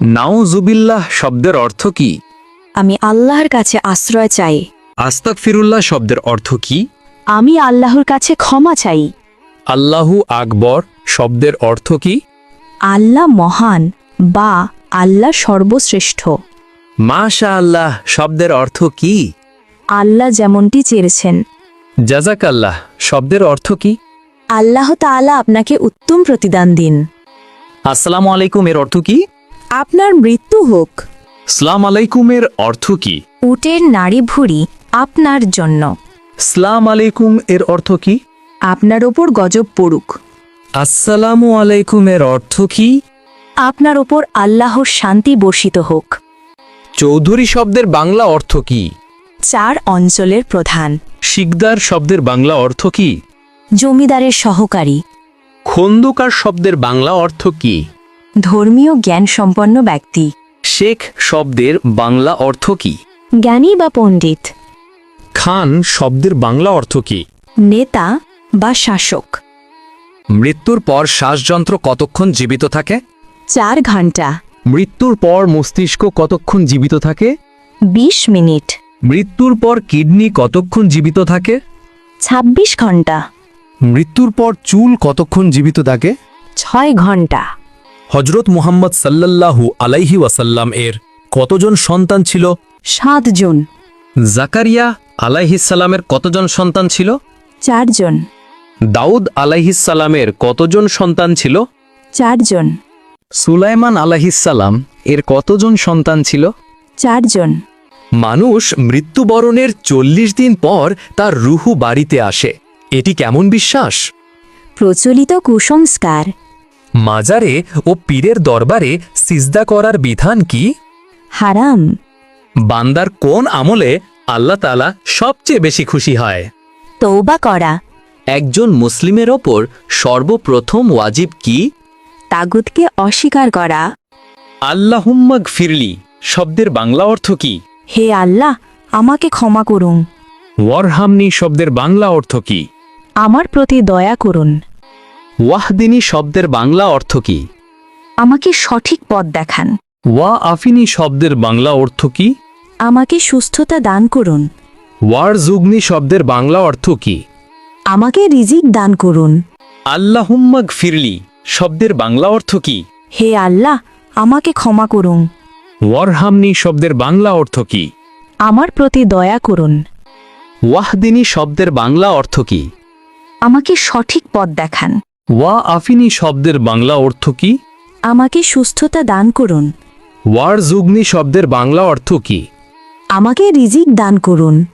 নাউজুবিল্লাহ শব্দের অর্থ কি? আমি আল্লাহর কাছে আশ্রয় চাই। আস্তাক ফিরুল্লাহ শব্দের অর্থ কি? আমি আল্লাহর কাছে ক্ষমা চাই। আল্লাহু আকবর শব্দের অর্থ কি? আল্লাহ মহান বা আল্লাহ সর্বশ্রেষ্ঠ। মাশা আল্লাহ শব্দের অর্থ কি? আল্লাহ যেমনটি চেয়েছেন। জাজাক আল্লাহ শব্দের অর্থ কি? আল্লাহ তাআলা আপনাকে উত্তম প্রতিদান দিন। আসসালামু আলাইকুম এর অর্থ কি? আপনার মৃত্যু হোক। সালাম আলাইকুমের অর্থ কি? উটের নাড়ি ভুড়ি আপনার জন্য। সালাম আলাইকুম এর অর্থ কি? আপনার ওপর গজব পড়ুক। আসসালামু আলাইকুম এর অর্থ কি? আপনার ওপর আল্লাহর শান্তি বর্ষিত হোক। চৌধুরী শব্দের বাংলা অর্থ কি? চার অঞ্চলের প্রধান। শিকদার শব্দের বাংলা অর্থ কি? জমিদারের সহকারী। খন্দকার শব্দের বাংলা অর্থ কি? ধর্মীয় জ্ঞান সম্পন্ন ব্যক্তি। শেখ শব্দের বাংলা অর্থ কি? জ্ঞানী বা পণ্ডিত। খান শব্দের বাংলা অর্থ কি? নেতা বা শাসক। মৃত্যুর পর শ্বাসযন্ত্র কতক্ষণ জীবিত থাকে? চার ঘণ্টা মৃত্যুর পর মস্তিষ্ক কতক্ষণ জীবিত থাকে? ২০ মিনিট। মৃত্যুর পর কিডনি কতক্ষণ জীবিত থাকে? ২৬ ঘণ্টা মৃত্যুর পর চুল কতক্ষণ জীবিত থাকে? ছয় ঘণ্টা হজরত মুহাম্মদ সাল্লাল্লাহু আলাইহি ওয়াসাল্লাম এর কতজন সন্তান ছিল? সাতজন। জাকারিয়া আলাইহিসাল্লামের কতজন সন্তান ছিল? চারজন। দাউদ আলাইহিসাল্লামের কতজন সন্তান ছিল? চারজন। সুলাইমান আলাইহিসাল্লাম এর কতজন সন্তান ছিল? চারজন। মানুষ মৃত্যুবরণের চল্লিশ দিন পর তার রুহু বাড়িতে আসে। এটি কেমন বিশ্বাস? প্রচলিত কুসংস্কার। মাজারে ও পীরের দরবারে সিজদা করার বিধান কি? হারাম। বান্দার কোন আমলে আল্লাহ তালা সবচেয়ে বেশি খুশি হয়? তৌবা করা। একজন মুসলিমের ওপর সর্বপ্রথম ওয়াজিব কি? তাগুতকে অস্বীকার করা। আল্লাহুম্মাগ ফিরলি শব্দের বাংলা অর্থ কি? হে আল্লাহ আমাকে ক্ষমা করুন। ওয়ারহামনি শব্দের বাংলা অর্থ কি? আমার প্রতি দয়া করুন। ওয়াহদিনী শব্দের বাংলা অর্থ কি? আমাকে সঠিক পথ দেখান। ওয়া আফিনী শব্দের বাংলা অর্থ কি? আমাকে সুস্থতা দান করুন। ওয়ার জুগনি শব্দের বাংলা অর্থ কি? আমাকে রিজিক দান করুন। আল্লাহুম্মাগ ফিরলি শব্দের বাংলা অর্থ কি? হে আল্লাহ আমাকে ক্ষমা করুন। ওয়ারহামনি শব্দের বাংলা অর্থ কি? আমার প্রতি দয়া করুন। ওয়াহদিনী শব্দের বাংলা অর্থ কি? আমাকে সঠিক পথ দেখান। ওয়া আফিনি শব্দের বাংলা অর্থ কি? আমাকে সুস্থতা দান করুন। ওয়ার জুগনি শব্দের বাংলা অর্থ কি? আমাকে রিজিক দান করুন।